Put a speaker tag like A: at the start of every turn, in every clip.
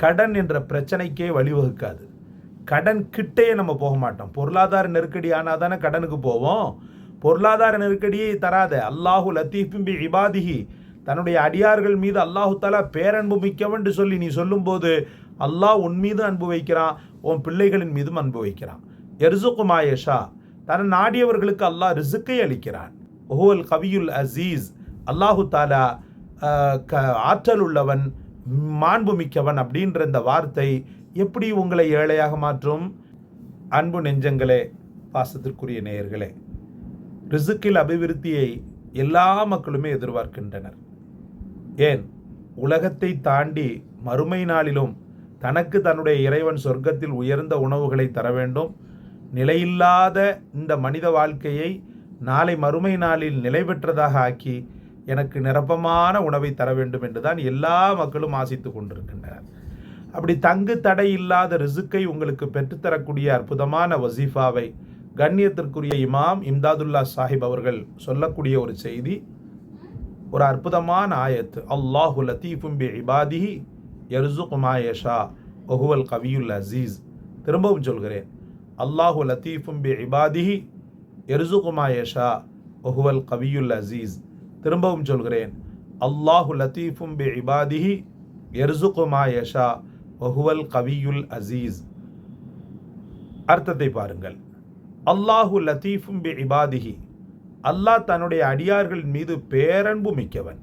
A: கடன் என்ற பிரச்சனைக்கே வழிவகுக்காது கடன் கிட்டே நம்ம போக மாட்டோம். பொருளாதார நெருக்கடி ஆனால் தானே கடனுக்கு போவோம். பொருளாதார நெருக்கடியை தராத அல்லாஹு லத்தீஃபும் பி இபாதிஹி தன்னுடைய அடியார்கள் மீது அல்லாஹு தாலா பேரன்பு மிக்கவன் சொல்லி நீ சொல்லும்போது அல்லாஹ் உன் மீது அன்பு வைக்கிறான் உன் பிள்ளைகளின் மீதும் அன்பு வைக்கிறான். எர்சுகுமாயஷா தன் நாடியவர்களுக்கு அல்லாஹ் ரிசுக்கை அளிக்கிறான். ஓஹுவல் கவியுல் அசீஸ் அல்லாஹு தாலா க- ஆற்றல் உள்ளவன் மாண்புமிக்கவன் அப்படின்ற இந்த வார்த்தை எப்படி உங்களை ஏழையாக மாற்றும்? அன்பு நெஞ்சங்களே பாசத்திற்குரிய நேயர்களே ரிசுக்கில் அபிவிருத்தியை எல்லா மக்களுமே எதிர்பார்க்கின்றனர். ஏன்? உலகத்தை தாண்டி மறுமை நாளிலும் தனக்கு தன்னுடைய இறைவன் சொர்க்கத்தில் உயர்ந்த உணவுகளை தர வேண்டும். நிலையில்லாத இந்த மனித வாழ்க்கையை நாளை மறுமை நாளில் நிலை பெற்றதாக ஆக்கி எனக்கு நிரப்பமான உணவை தர வேண்டும் என்றுதான் எல்லா மக்களும் ஆசித்து கொண்டிருக்கின்றனர். அப்படி தங்கு தடை இல்லாத ரிசுக்கை உங்களுக்கு பெற்றுத்தரக்கூடிய அற்புதமான வசீஃபாவை கண்ணியத்திற்குரிய இமாம் இம்தாதுல்லா சாஹிப் அவர்கள் சொல்லக்கூடிய ஒரு செய்தி ஒரு அற்புதமான ஆயத்து. அல்லாஹு லத்தீஃபும் பி இபாதிஹி எர்சு மா ஒஹுவல் கவியுல் அசீஸ் திரும்பவும் சொல்கிறேன். அல்லாஹு லத்தீஃபும் பி இபாதிஹி யர்சுக் ஒகுவல் ஒஹுவல் கவியுல் அசீஸ் திரும்பவும் சொல்கிறேன். அல்லாஹு லத்தீஃபும் பி இபாதிஹி எர்சுகுமா யஷா வஹுவல் கவியுல் அசீஸ். அர்த்தத்தை பாருங்கள். அல்லாஹு லத்தீஃபும் பி இபாதிஹி அல்லாஹ் தன்னுடைய அடியார்களின் மீது பேரன்பு மிக்கவன்.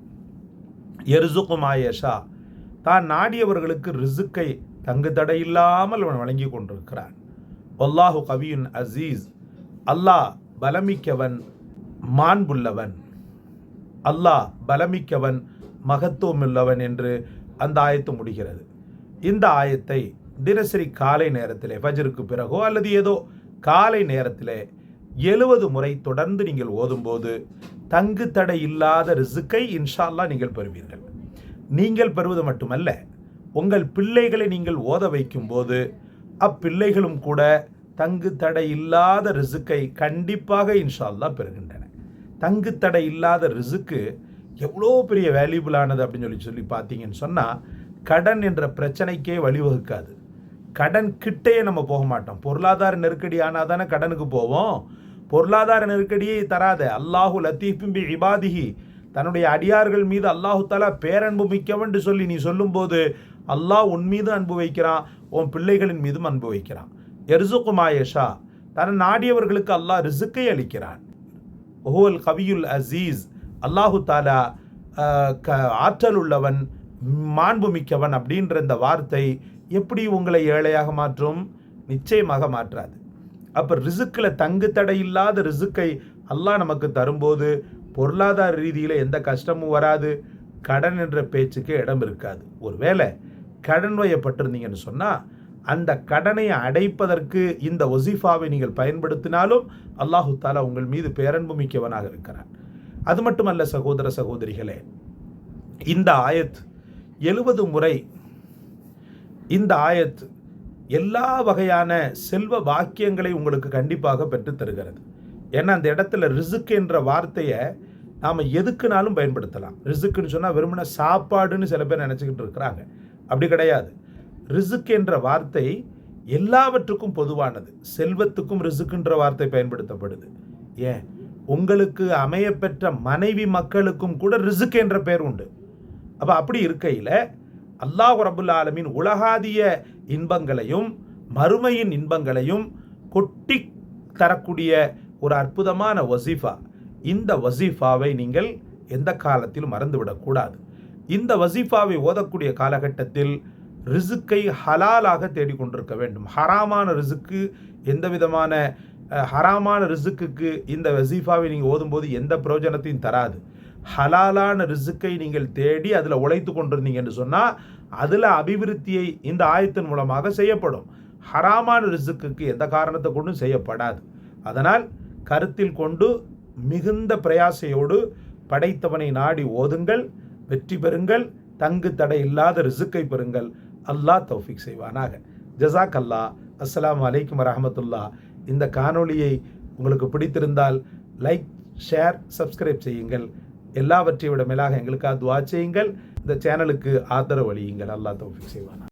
A: எர்சுகுமாயஷா தான் நாடியவர்களுக்கு ரிசுக்கை தங்கு தடையில்லாமல் அவன் வழங்கி கொண்டிருக்கிறான். அல்லாஹு கவியுன் அசீஸ் அல்லாஹ் பலமிக்கவன் மாண்புள்ளவன். அல்லாஹ் பலமிக்கவன் மகத்துவமுள்ளவன் என்று அந்த ஆயத்து முடிகிறது. இந்த ஆயத்தை தினசரி காலை நேரத்திலே ஃபஜருக்கு பிறகோ அல்லது ஏதோ காலை நேரத்திலே எழுவது முறை தொடர்ந்து நீங்கள் ஓதும்போது தங்கு தடை இல்லாத ரிசுக்கை இன்ஷால்லா நீங்கள் பெறுவீர்கள். நீங்கள் பெறுவது மட்டுமல்ல உங்கள் பிள்ளைகளை நீங்கள் ஓத வைக்கும்போது அப்பிள்ளைகளும் கூட தங்கு தடை இல்லாத ரிசுக்கை கண்டிப்பாக இன்ஷால்லா பெறுகின்றன. தங்கு தடை இல்லாத ரிசுக்கு எவ்வளோ பெரிய வேல்யூபிளானது அப்படின்னு சொல்லி சொல்லி பார்த்தீங்கன்னு சொன்னால் கடன் என்ற பிரச்சனைக்கே வழிவகுக்காது. கடன் கிட்டே நம்ம போக மாட்டோம். பொருளாதார நெருக்கடி ஆனால் தானே கடனுக்கு போவோம். பொருளாதார நெருக்கடியை தராத அல்லாஹு லத்தீஃபிம்பி இபாதிஹி. தன்னுடைய அடியார்கள் மீது அல்லாஹு தாலா பேரன்பு மிக்கவன் சொல்லி நீ சொல்லும்போது அல்லாஹ் உன் மீது அன்பு வைக்கிறான் உன் பிள்ளைகளின் மீதும் அன்பு வைக்கிறான். எர்சுகுமாயஷா தன் நாடியவர்களுக்கு அல்லாஹ் ரிசுக்கை அளிக்கிறான். ஒஹுவல் கவியுல் அசீஸ் அல்லாஹு தாலா க- ஆற்றல் உள்ளவன் மாண்புமிக்கவன் அப்படின்ற இந்த வார்த்தை எப்படி உங்களை ஏழையாக மாற்றும் நிச்சயமாக மாற்றாது அப்போ ரிசுக்கில் தங்கு தடை இல்லாத ரிசுக்கை அல்லாஹ் நமக்கு தரும்போது பொருளாதார ரீதியில் எந்த கஷ்டமும் வராது கடன் என்ற பேச்சுக்கு இடம் இருக்காது ஒருவேளை கடன் வயப்பட்டிருந்தீங்கன்னு சொன்னால் அந்த கடனை அடைப்பதற்கு இந்த ஒசிஃபாவை நீங்கள் பயன்படுத்தினாலும் அல்லாஹு தாலா உங்கள் மீது பேரன்பு மிக்கவனாக இருக்கிறார் அது மட்டுமல்ல சகோதர சகோதரிகளே இந்த ஆயத் எழுபது முறை இந்த ஆயத் எல்லா வகையான செல்வ வாக்கியங்களை உங்களுக்கு கண்டிப்பாக பெற்றுத் தருகிறது. ஏன்னா அந்த இடத்துல ரிசுக் என்ற வார்த்தையை நாம் எதுக்குனாலும் பயன்படுத்தலாம். ரிசுக்குன்னு சொன்னால் வெறுமனே சாப்பாடுன்னு சில பேர் நினச்சிக்கிட்டு இருக்கிறாங்க. அப்படி கிடையாது. ரிசுக் என்ற வார்த்தை எல்லாவற்றுக்கும் பொதுவானது. செல்வத்துக்கும் ரிசுக்குன்ற வார்த்தை பயன்படுத்தப்படுது. ஏன்? உங்களுக்கு அமையப்பெற்ற மனைவி மக்களுக்கும் கூட ரிசுக் என்ற பெயர் உண்டு. அப்போ அப்படி இருக்கையில் அல்லாஹ் ரபுல் ஆலமின் உலகாதிய இன்பங்களையும் மறுமையின் இன்பங்களையும் கொட்டி தரக்கூடிய ஒரு அற்புதமான வசீஃபா. இந்த வசீஃபாவை நீங்கள் எந்த காலத்திலும் மறந்துவிடக்கூடாது. இந்த வசீஃபாவை ஓதக்கூடிய காலகட்டத்தில் ரிசுக்கை ஹலாலாக தேடிக்கொண்டிருக்க வேண்டும். ஹராமான ரிசுக்கு எந்த விதமான ஹராமான ரிசுக்குக்கு இந்த வசீஃபாவை நீங்கள் ஓதும்போது எந்த பிரயோஜனத்தையும் தராது. ஹலாலான ரிசுக்கை நீங்கள் தேடி அதில் உழைத்து கொண்டிருந்தீங்கன்னு சொன்னால் அதில் அபிவிருத்தியை இந்த ஆயத்தின் மூலமாக செய்யப்படும். ஹராமான ரிசுக்குக்கு எந்த காரணத்தை கொண்டும் செய்யப்படாது. அதனால் கருத்தில் கொண்டு மிகுந்த பிரயாசையோடு படைத்தவனை நாடி ஓதுங்கள் வெற்றி பெறுங்கள் தங்கு தடை இல்லாத ரிசுக்கை பெறுங்கள். அல்லாஹ் தௌஃபிக் செய்வானாக. ஜசாக் அல்லாஹ் அஸ்லாம் அலைக்கும் வரமத்துல்லா இந்த காணொளியை உங்களுக்கு பிடித்திருந்தால் லைக் ஷேர் சப்ஸ்கிரைப் செய்யுங்கள். எல்லாவற்றை விட மேலாக எங்களுக்காக துவா செய்யுங்கள். இந்த சேனலுக்கு ஆதரவு அளியுங்கள். அல்லாஹ் தௌஃபிக் செய்வானா